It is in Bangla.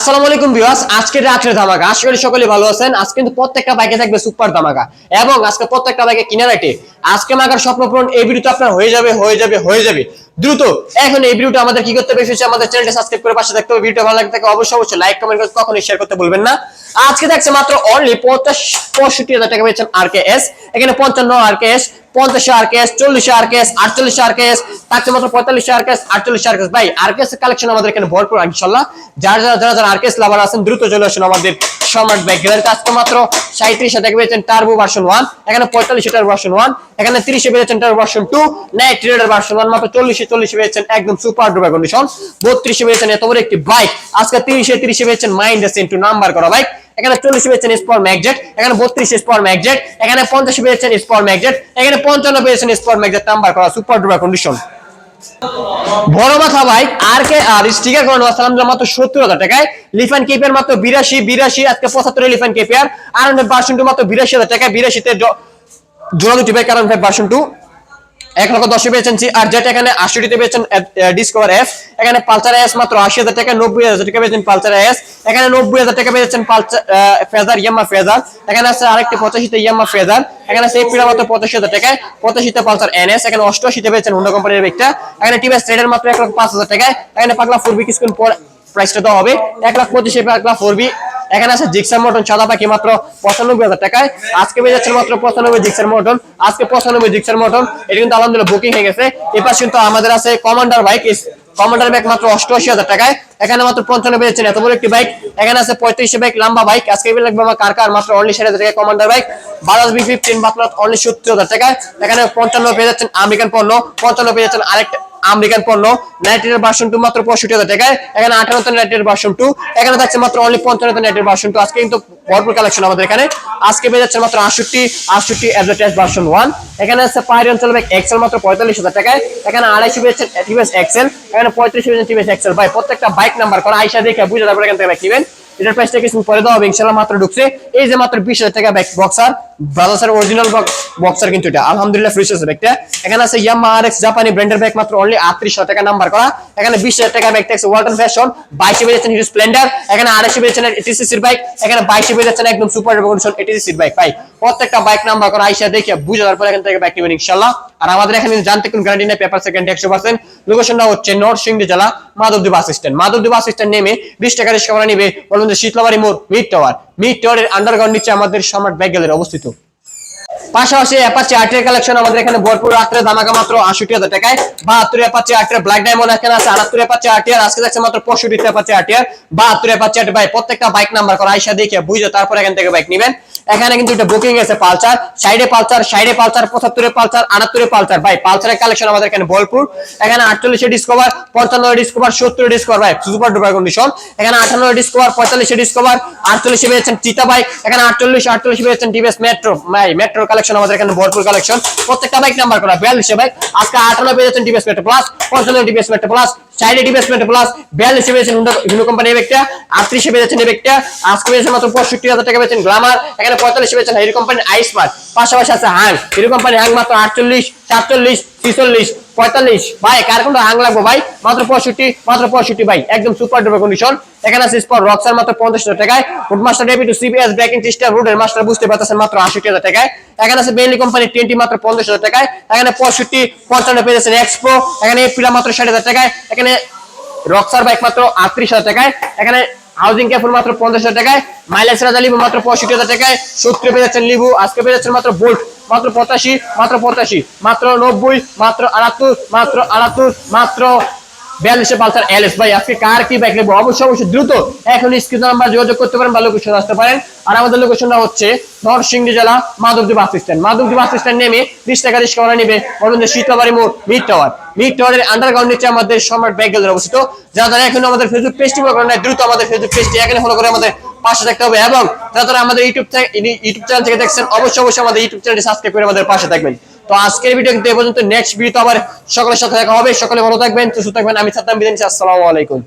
আসসালামু আলাইকুম ধামাকা। সকলে ভালো আছেন। আজকে কিন্তু প্রত্যেকটা বাইকে থাকবে সুপার ধামাকা। এবং আজকে প্রত্যেকটা বাইকে আজকে স্বপ্ন পূরণ এই আপনার হয়ে যাবে হয়ে যাবে হয়ে যাবে। দ্রুত। এখন এই ভিডিওটা আমাদের কি করতে হবে আমাদের চ্যানেলটা সাবস্ক্রাইব করে পাশে থাকতে হবে। ভিডিও ভালো লাগে থাকে অবশ্যই অবশ্যই লাইক কমেন্ট করে কখনোই শেয়ার করতে ভুলবেন না। আজকে থাকছে মাত্র অনলি পঞ্চাশ, পঁয়ষট্টি হাজার টাকা পেয়েছেন আর কে এস এখানে পঞ্চান্ন আর কে এস পঞ্চাশে আর কেস চল্লিশে আর কেস আটচল্লিশে আর কেস থাকছে মাত্র পঁয়তাল্লিশে আর কেস আটচল্লিশে আর কেস ভাই আর কেস কালেকশন আমাদের এখানে ভরপুর, ইনশাল্লাহ। যারা যারা যারা আর কেস লাভার আছেন, দ্রুত চলে আসুন আমাদের সম্রাট ব্যাগ। গ্যালারিতে আজকে মাত্র সাঁত্রিশে দেখে পেয়েছেন টার্বো ভার্সন ওয়ান এখানে পঁয়তাল্লিশে টার্বো ভার্সন ওয়ান এখানে তিরিশে পেয়েছেন turbo version two night trader version one মাত্র চল্লিশে চল্লিশে পেয়েছেন একদম সুপার ডুপার কন্ডিশন বত্রিশে পেয়েছেন এত বড় একটি বাইক আজকে তিরিশে তিরিশে পেয়েছেন মাইন্ড ইন্টু নাম্বার করা বাইক এখানে চল্লিশ পেয়েছেন স্পর ম্যাগজেট এখানে বত্রিশ স্পর ম্যাগজেট এখানে পঞ্চাশ পেয়েছেন স্পর ম্যাগজেট এখানে পঞ্চান্ন পেয়েছেন স্পর ম্যাগজেট নাম্বার করা সুপার ডুপার কন্ডিশন বড় মাথা ভাই, আর কে, আর স্টিকার করানো আসসালাম মাত্র সত্তর হাজার টাকায়। লিফান কেপের মাত্র বিরাশি বিরাশি, আজকে পঁচাত্তর লিফান কেপিয়ার আর ভার্সন টু মাত্র বিরাশি হাজার টাকায়। বিরাশিতে জোড়া দুটি বাইক কারণ ভার্সন টু এক লক্ষ দশে পেয়েছেন আর যেটা এখানে আশিটিতে পেয়েছেন ডিসকভার এখানে পালচার এস আশি হাজার টাকা, নব্বই হাজার টাকা পেয়েছেন পালচার এস এখানে নব্বই হাজার টাকা পেয়েছেন পালচার ফেজার ইয়ামা ফেজার এখানে আছে আরেকটি পঁচাশিতে ইয়ামা ফেজার এখানে মাত্র পঁচাশি হাজার টাকায়, পঁচাশিতে পালচার এনএস এখানে অষ্টআশিতে পেয়েছেন হুন্ডা কোম্পানির একটা এখানে টিভিএস ট্রেডের মাত্র এক লক্ষ পাঁচ হাজার টাকায়, এখানে পাকলা ফোর বি কিছুক্ষণ পর প্রাইসটা দেওয়া হবে, এক লাখ পঁচিশে পাকলা ফোর বি এখানে আছে জিক্সার মটন সাদা পাখি মাত্র পঁচানব্বই হাজার টাকায়। আজকে পেয়ে যাচ্ছে মাত্র পঁচানব্বই জিক্সার মটন আজকে পঁচানব্বই জিক্সার মটন এটা কিন্তু আলহামদুলিল্লাহ বুকিং হয়ে গেছে। এপাশ কিন্তু আমাদের আছে কমান্ডার বাইক কমান্ডার বাইক মাত্র অষ্টআশি হাজার টাকায়। এখানে মাত্র পঞ্চান্ন পেয়েছেন এত বড় একটি বাইক এখানে আছে পঁয়ত্রিশ বাইক লম্বা বাইক আজকে লাগবে আমার কার কার? মাত্র অনলি ষাট হাজার টাকায় commander bike Bajaj V fifteen only সত্তর হাজার টাকায়। এখানে পঞ্চান্ন পেয়ে যাচ্ছেন আমেরিকান পণ্য, পঞ্চান্ন পেয়ে যাচ্ছেন আরেকটা আমেরিকান পণ্য ভার্সন টু মাত্র পঁয়ষট্টি হাজার টাকায়। এখানে ভার্সন টু এখানে থাকছে মাত্র অনলি ভার্সন টু আজকে কিন্তু ভরপুর কালেকশন আমাদের এখানে। আজকে পেয়ে মাত্র আটষট্টি আটষট্টি অ্যাডভার্টাইজ ভার্সন ওয়ান এখানে আছে পাহাড়ি অঞ্চল ব্যাগ এক্সেল মাত্র পঁয়তাল্লিশ হাজার টাকায়। এখানে আড়াইশো পেয়েছেন টিভিএস এক্সেল এখানে পঁয়ত্রিশ পেয়েছেন টিভিএস এক্সেল ভাই, প্রত্যেকটা বাইক নাম্বার করা আইসা দেখে বুঝে তারপরে এখান থেকে কিনবেন এটার প্রাইসটা কিছু পরে দেওয়া হবে? ইনশাল্লাহ মাত্র ঢুকছে। এই যে মাত্র বিশ হাজার টাকা বক্সার ব্রাদার্সের অরিজিনাল বক্সার কিন্তু এটা। আলহামদুলিল্লাহ ফ্রিজ আছে ব্যাগটা। এখানে আছে ইয়ামা আর এক্স জাপানি ব্র্যান্ডের ব্যাগ মাত্র অনলি আটত্রিশ হাজার টাকা নাম্বার করা। এখানে বিশ হাজার টাকা ব্যাগ ট্যাক্স ওয়ালটন ফ্যাশন বাইশে পেয়েছেন হিরো স্প্লেন্ডার এখানে আড়াইশে পেয়েছেন এটিসিসির বাইক এখানে বাইশে পেয়েছেন একদম সুপার রেভলিউশন এটিসিসির বাইক ভাই প্রত্যেকটা বাইক নাম্বার করা, আইসা দেখে বুঝে তারপর এখান থেকে বাইক নেবেন ইনশাল্লাহ আর আমাদের এখানে জানতে কোন গ্যারান্টি নেই পেপার সেকেন্ড একশো পার্সেন্ট লোকেশনটা হচ্ছে নরসিংদী জেলা, Madhabdi bus stand Madhabdi bus stand নেমে বিশ টাকা রিক্সা ভাড়া নিবে। বলুন যে শীতলাবাড়ি মোড় মিড টাওয়ার মিড টাওয়ারের আন্ডারগ্রাউন্ড নিচে আমাদের সম্রাট ব্যাগ গ্যালারি অবস্থিত। পাশাপাশি অ্যাপাচি আটের কালেকশন আমাদের এখানে ভরপুর রাত্রে দামাকা মাত্র আশি হাজার টাকায়। বাহাত্তর অ্যাপাচি আটের ব্ল্যাক ডায়মন্ড এখানে আছে, আটাত্তর অ্যাপাচি আটিয়ার আজকে যাচ্ছে মাত্র পঁয়ষট্টি অ্যাপাচি আটিয়ার বাহাত্তর অ্যাপাচি আট ভাই, প্রত্যেকটা বাইক নাম্বার করা, আইসা দেখে বুঝে তারপর এখান থেকে বাইক নেবেন। এখানে কিন্তু এটা বুকিং আছে পালচার সাইডে পালচার সাইডে পালচার পঁচাত্তরে পালচার আটাত্তরে পালচার ভাই পালচারের কালেকশন আমাদের এখানে ভরপুর। এখানে আটচল্লিশে ডিসকভার পঞ্চান্ন ডিসকভার সত্তর ডিসকভার ভাই সুপার ডুপার কন্ডিশন এখানে আঠান্ন ডিসকভার পঁয়তাল্লিশে ডিসকভার আটচল্লিশে পেয়েছেন চিতা বাইক এখানে আটচল্লিশ আটচল্লিশ পেয়েছেন টিভিএস মেট্রো ভাই মেট্রোর কালেকশন আমাদের এখানে ভরপুর কালেকশন প্রত্যেকটা বাইক নাম্বার করা, বিয়াল্লিশে বাইক আজকে আটান্ন পেয়েছেন টিভিএস মেট্রো প্লাস পঞ্চান্ন টিভিএস মেট্রো প্লাস চাইলে টিভিএস মেট্রো প্লাস বিয়াল্লিশে পেয়েছেন হিন্দু কোম্পানি ব্যাগটা আটত্রিশে পেয়েছেন এই ব্যাগটা আজকে পেয়েছেন মাত্র পঁয়ষট্টি হাজার টাকা পেয়েছেন গ্লামার এখানে পঁয়তাল্লিশে পেয়েছেন হিরো কোম্পানি আইসমার্ট পাশাপাশি আছে হ্যাং হিরো কোম্পানি হ্যাং মাত্র আটচল্লিশ, সাতচল্লিশ ছিচল্লিশ, পঁয়তাল্লিশ। ভাই, কার কোনটা হাং লাগবো ভাই? মাত্র পঁয়ষট্টি মাত্র পঁয়ষট্টি ভাই। একদম সুপার কন্ডিশন এখানে আছে স্পট রক্সার মাত্র পঞ্চাশ হাজার টাকায়। Two CBS breaking system master বুঝতে পারতেছেন মাত্র আশি হাজার টাকায়। এখানে আছে বেলি কোম্পানি মাত্র পঞ্চাশ হাজার টাকায়। এখানে পঁয়ষট্টি পঞ্চান্ন পেয়েছেন এক্সপো এখানে এপিলা মাত্র ষাট হাজার টাকায়। এখানে রক্সার বাইক মাত্র আটত্রিশ হাজার টাকায়। এখানে হাউজিং ক্যাফুল মাত্র পঞ্চাশ হাজার টাকায়। মাইলেজ রাজা লিবু মাত্র পঁয়ষট্টি হাজার টাকায়। সত্তর পেয়ে যাচ্ছেন লিবু আজকে পেয়ে মাত্র বোল্ট মাত্র পঁচাশি মাত্র পঁচাশি, মাত্র নব্বই, মাত্র আটাত্তর মাত্র আটাত্তর, মাত্র বিয়াল্লিশে পালসার এলএস। ভাই, আজকে কার কি বাইক নেব? অবশ্যই অবশ্যই দ্রুত এখন স্ক্রিন নাম্বার যোগাযোগ করতে পারেন বা লোকেশন আসতে পারেন। আর আমাদের লোকেশনটা হচ্ছে নরসিংদী জেলা Madhabdi bus stand Madhabdi bus stand নেমে বিশ টাকা রিক্সা নেবে বলবেন যে শীতলাবাড়ি মোড়, মিড টাওয়ার মিড টাওয়ারের আন্ডারগ্রাউন্ড নিচে আমাদের সম্রাট ব্যাগ গ্যালারি অবস্থিত। যারা যারা এখন আমাদের ফেসবুক পেজটি ফলো করেন দ্রুত আমাদের ফেসবুক পেজটি এখানে ফলো করে আমাদের পাশে থাকতে হবে এবং তারা আমাদের ইউটিউব ইউটিউব চ্যানেল থেকে দেখছেন, অবশ্যই অবশ্যই আমাদের ইউটিউব চ্যানেলটি সাবস্ক্রাইব করে আমাদের পাশে থাকবেন। তো আজকের ভিডিও কিন্তু এ পর্যন্ত। নেক্সট ভিডিও আবার সকলের সাথে দেখা হবে। সকলে ভালো থাকবেন, সুস্থ থাকবেন। আমি সাদ্দাম বিদিন আসসালামু আলাইকুম।